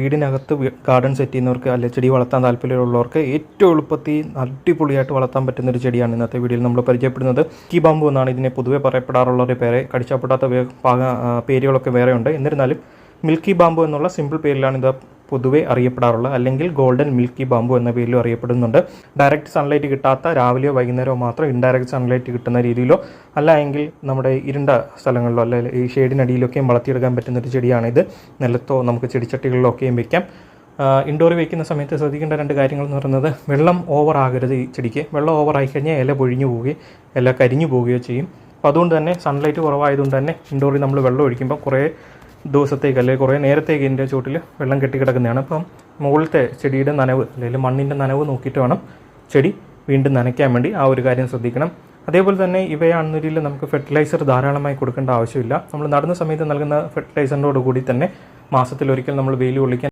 വീടിനകത്ത് garden set ചെയ്യുന്നവർക്ക് അല്ലെ ചെടി വളർത്താൻ താല്പര്യമുള്ളവർക്ക് ഏറ്റവും എളുപ്പത്തിൽ അടിപൊളിയായിട്ട് വളർത്താൻ പറ്റുന്ന ഒരു ചെടിയാണ് ഇന്നത്തെ വീഡിയോയിൽ നമ്മൾ പരിചയപ്പെടുന്നത്. കീബാമ്പു എന്നാണ് ഇതിനെ പൊതുവെ പറയപ്പെടാറുള്ള ഒരു പേര്. കടിച്ചപ്പെടാത്ത പേരുകളൊക്കെ വേറെയുണ്ട്. എന്നിരുന്നാലും മിൽക്കി ബാമ്പു എന്നുള്ള സിമ്പിൾ പേരിലാണ് ഇത് പൊതുവെ അറിയപ്പെടാറുള്ള അല്ലെങ്കിൽ ഗോൾഡൻ മിൽക്കി ബാമ്പു എന്ന പേരിലും അറിയപ്പെടുന്നുണ്ട്. ഡയറക്റ്റ് സൺലൈറ്റ് കിട്ടാത്ത രാവിലെയോ വൈകുന്നേരമോ മാത്രം ഇൻഡയറക്റ്റ് സൺലൈറ്റ് കിട്ടുന്ന രീതിയിലോ അല്ല എങ്കിൽ നമ്മുടെ ഇരുണ്ട സ്ഥലങ്ങളിലോ അല്ലെങ്കിൽ ഈ ഷെയ്ഡിനടിയിലൊക്കെയും വളർത്തിയെടുക്കാൻ പറ്റുന്ന ഒരു ചെടിയാണിത്. നിലത്തോ നമുക്ക് ചെടിച്ചട്ടികളിലോ ഒക്കെയും വെക്കാം ഇൻഡോറിൽ വയ്ക്കുന്ന സമയത്ത് ശ്രദ്ധിക്കേണ്ട രണ്ട് കാര്യങ്ങൾ എന്ന് പറയുന്നത് വെള്ളം ഓവർ ആകരുത് ഈ ചെടിക്ക്. വെള്ളം ഓവർ ആയിക്കഴിഞ്ഞാൽ ഇല പൊഴിഞ്ഞു പോവുകയും ഇല കരിഞ്ഞു പോവുകയോ ചെയ്യും. അപ്പോൾ അതുകൊണ്ട് തന്നെ സൺലൈറ്റ് കുറവായതുകൊണ്ട് തന്നെ ഇൻഡോറിൽ നമ്മൾ വെള്ളം ഒഴിക്കുമ്പോൾ കുറേ ദിവസത്തേക്ക് അല്ലെങ്കിൽ കുറേ നേരത്തേക്ക് ഇതിന്റെ ചുവട്ടിൽ വെള്ളം കെട്ടിക്കിടക്കുന്നതാണ്. അപ്പം മുകളിലത്തെ ചെടിയുടെ നനവ് അല്ലെങ്കിൽ മണ്ണിന്റെ നനവ് നോക്കിയിട്ട് വേണം ചെടി വീണ്ടും നനയ്ക്കാൻ വേണ്ടി ആ ഒരു കാര്യം ശ്രദ്ധിക്കണം. അതേപോലെ തന്നെ ഇവയാണെന്നൊരിൽ നമുക്ക് ഫെർട്ടിലൈസർ ധാരാളമായി കൊടുക്കേണ്ട ആവശ്യമില്ല. നമ്മൾ നടന്ന സമയത്ത് നൽകുന്ന ഫെർട്ടിലൈസറിനോട് കൂടി തന്നെ മാസത്തിലൊരിക്കൽ നമ്മൾ വെയിൽ കൊള്ളിക്കാൻ